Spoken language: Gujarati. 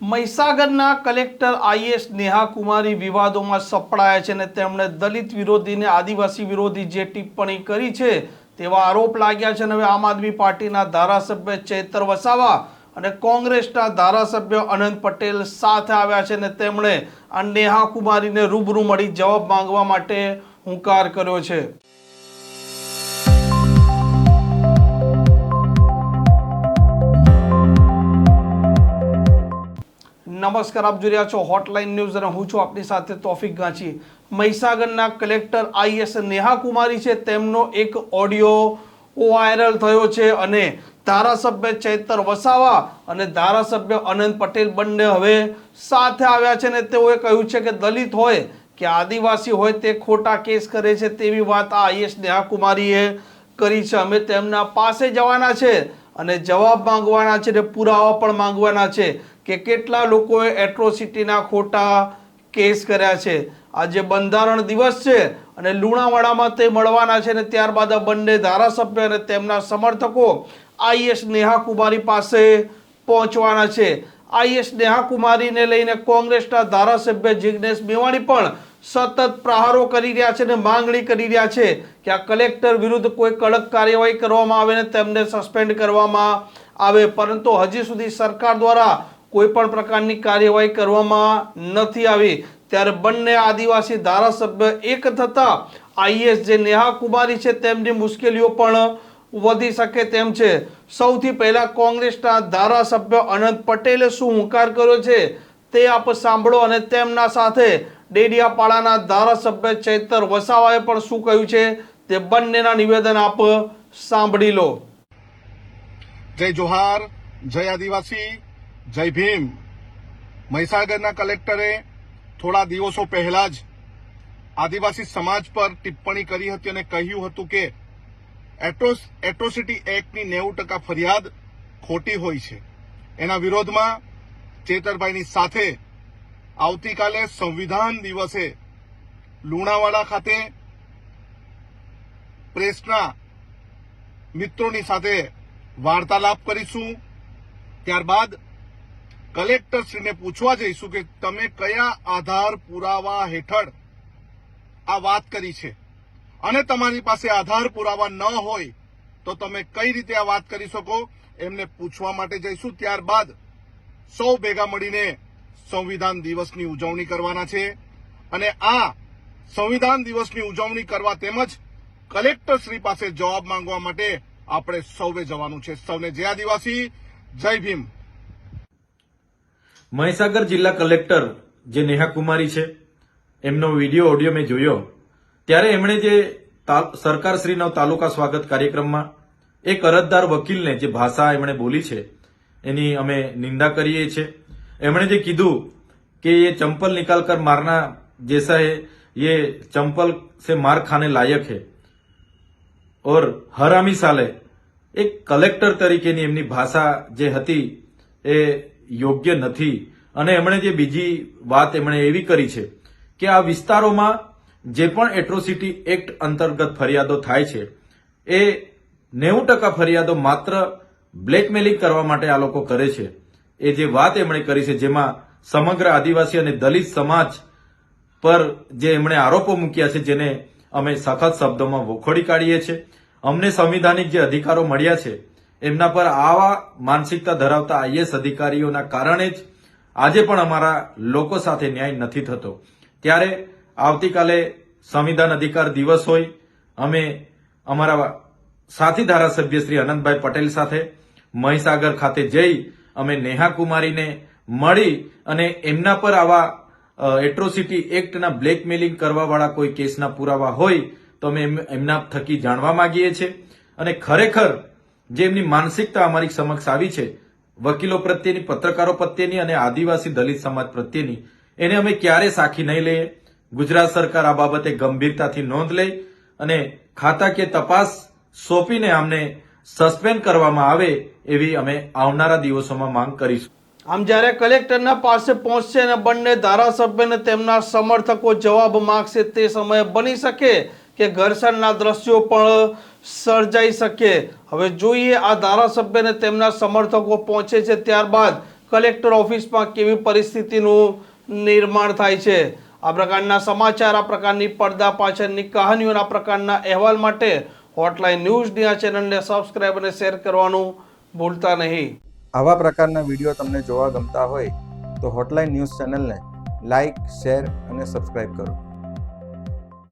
મહીસાગરના કલેક્ટર આઈએસ નેહા કુમારી વિવાદોમાં સપડાયા છે અને તેમણે દલિત વિરોધી અને આદિવાસી વિરોધી જે ટિપ્પણી કરી છે તેવા આરોપ લાગ્યા છે અને હવે આમ આદમી પાર્ટીના ધારાસભ્ય ચેતર વસાવા અને કોંગ્રેસના ધારાસભ્ય અનંત પટેલ સાથે આવ્યા છે અને તેમણે આ નેહા કુમારીને રૂબરૂ મળી જવાબ માંગવા માટે હુંકાર કર્યો છે. નમસ્કાર, આપ જોઈ રહ્યા છો હોટલાઇન ન્યૂઝ અને હું છું આપની સાથે તોફિક ગાંચી મહીસાગરના કલેક્ટર આઈએસ નેહા કુમારી છે. તેમનો એક ઓડિયો વાયરલ થયો છે અને ધારાસભ્ય ચૈતર વસાવા અને ધારાસભ્ય અનંત પટેલ બંને હવે સાથે આવ્યા છે ને તેઓએ કહ્યું છે કે દલિત હોય કે આદિવાસી હોય તે ખોટા કેસ કરે છે તેવી વાત આ આઈએસ નેહા કુમારીએ કરી છે. અમે તેમના પાસે જવાના છે અને જવાબ માંગવાના છે ને પુરાવા પણ માંગવાના છે. કે કેટલા લોકોએ એટ્રોસિટીના ખોટા કેસ કર્યા છે? આજે બંધારણ દિવસ છે અને લુણાવાડામાં તે મળવાના છે ને ત્યારબાદ આ બંને ધારાસભ્ય અને તેમના સમર્થકો આઈએસ નેહા કુમારી પાસે પહોંચવાના છે. આઈએસ નેહા કુમારીને લઈને કોંગ્રેસના ધારાસભ્ય જિગ્નેશ મેવાણી પણ સતત પ્રહારો કરી રહ્યા છે અને માંગણી કરી રહ્યા છે કે આ કલેક્ટર વિરુદ્ધ કોઈ કડક કાર્યવાહી કરવામાં આવે ને તેમને સસ્પેન્ડ કરવામાં આવે. પરંતુ હજી સુધી સરકાર દ્વારા કોઈ પણ પ્રકારની કાર્યવાહી કરવામાં નથી આવી. ત્યારે બંને આદિવાસી ધારાસભ્ય એક થતા આઈએસ જે નેહા કુમારી છે તેમની મુશ્કેલીઓ પણ વધી શકે તેમ છે. સૌથી પહેલા કોંગ્રેસના ધારાસભ્ય અનંત પટેલે શું હુંકાર કર્યો છે તે આપ સાંભળો અને તેમના સાથે ડેડિયાપાડાના ધારાસભ્ય ચૈતર વસાવાએ પણ શું કહ્યું છે તે બંનેના નિવેદન આપ સાંભળી લો. જય જોહાર, જય આદિવાસી. જય ભીમ. મહીસાગરના કલેક્ટરે થોડા દિવસો પહેલા જ આદિવાસી સમાજ પર ટિપ્પણી કરી હતી અને કહ્યું હતું કે એટ્રોસ, એટ્રોસિટી એક્ટની નેવું ટકા ફરિયાદ ખોટી હોય છે. એના વિરોધમાં ચેતરભાઈની સાથે આવતીકાલે સંવિધાન દિવસે લુણાવાડા ખાતે પ્રેસના મિત્રોની સાથે વાર્તાલાપ કરીશું. ત્યારબાદ કલેક્ટરશ્રીને પૂછવા જઈશું કે તમે કયા આધાર પુરાવા હેઠળ આ વાત કરી છે? અને તમારી પાસે આધાર પુરાવા ન હોય તો તમે કઈ રીતે આ વાત કરી શકો? એમને પૂછવા માટે જઈશું. ત્યારબાદ સૌ ભેગા મળીને સંવિધાન દિવસની ઉજવણી કરવાના છે. અને આ સંવિધાન દિવસની ઉજવણી કરવા તેમજ કલેક્ટરશ્રી પાસે જવાબ માંગવા માટે આપણે સૌએ જવાનું છે. સૌને જય આદિવાસી. જય ભીમ. મહીસાગર જિલ્લા કલેક્ટર જે નેહા કુમારી છે એમનો વિડીયો ઓડિયો મેં જોયો ત્યારે એમણે જે તા- સરકારશ્રીનો તાલુકા સ્વાગત કાર્યક્રમમાં એક અરજદાર વકીલને જે ભાષા એમણે બોલી છે એની અમે નિંદા કરીએ છીએ એમણે જે કીધું કે ये चंपल निकाल कर मारना जैसा है ये चंपल से मार खाने लायक है ઓર હરામી સાલે એક કલેક્ટર તરીકેની એમની ભાષા જે હતી એ યોગ્ય નથી. અને એમણે જે બીજી વાત એમણે એવી કરી છે કે આ વિસ્તારોમાં જે પણ એટ્રોસિટી એક્ટ અંતર્ગત ફરિયાદો થાય છે, એ નેવું ટકા ફરિયાદો માત્ર બ્લેકમેલિંગ કરવા માટે આ લોકો કરે છે. એ જે વાત એમણે કરી છે, જેમાં સમગ્ર આદિવાસી અને દલિત સમાજ પર જે એમણે આરોપો મૂક્યા છે, જેને અમે સખત શબ્દોમાં વખોડી કાઢીએ છીએ. અમને સંવિધાનિક જે અધિકારો મળ્યા છે એમના પર આવા માનસિકતા ધરાવતા આઈએસ અધિકારીઓના કારણે જ આજે પણ અમારા લોકો સાથે ન્યાય નથી થતો. ત્યારે આવતીકાલે સંવિધાન અધિકાર દિવસ હોય, અમે અમારા સાથી ધારાસભ્ય શ્રી અનંતભાઈ પટેલ સાથે મહીસાગર ખાતે જઈ અમે નેહા કુમારીને મળી અને એમના પર આવા એટ્રોસિટી એક્ટના બ્લેકમેલિંગ કરવાવાળા કોઈ કેસના પુરાવા હોય, તો અમે એમ- એમના થકી જાણવા માંગીએ છીએ. અને ખરેખર જે એમની માનસિકતા અમારી સમક્ષ આવી છે, વકીલો પ્રત્યેની, પત્રકારો પ્રત્યેની અને આદિવાસી દલિત સમાજ પ્રત્યેની, એને અમે ક્યારે સાખી નહીં લઈએ? ગુજરાત સરકાર આ બાબતે ગંભીરતાથી નોંધ લે અને ખાતાકીય તપાસ સોંપીને અમને સસ્પેન્ડ કરવામાં આવે એવી અમે આવનારા દિવસોમાં માંગ કરીશું. આમ જ્યારે કલેક્ટરના પાસે પહોંચશે અને બંને ધારાસભ્યને તેમના સમર્થકો જવાબ માંગશે તે સમયે બની શકે કે ઘર્ષણના દ્રશ્યો પણ સર્જાઈ શકે. હવે જોઈએ આ ધારાસભ્યને તેમના સમર્થકો પહોંચે છે ત્યારબાદ કલેક્ટર ઓફિસમાં કેવી પરિસ્થિતિનું નિર્માણ થાય છે. આ પ્રકારના સમાચાર, આ પ્રકારની પડદા પાછળની કહાનીઓના પ્રકારના અહેવાલ માટે હોટલાઇન ન્યૂઝની આ ચેનલને સબસ્ક્રાઈબ અને શેર કરવાનું ભૂલતા નહીં. આવા પ્રકારના વીડિયો તમને જોવા ગમતા હોય તો હોટલાઇન ન્યૂઝ ચેનલને લાઇક શેર અને સબસ્ક્રાઈબ કરો.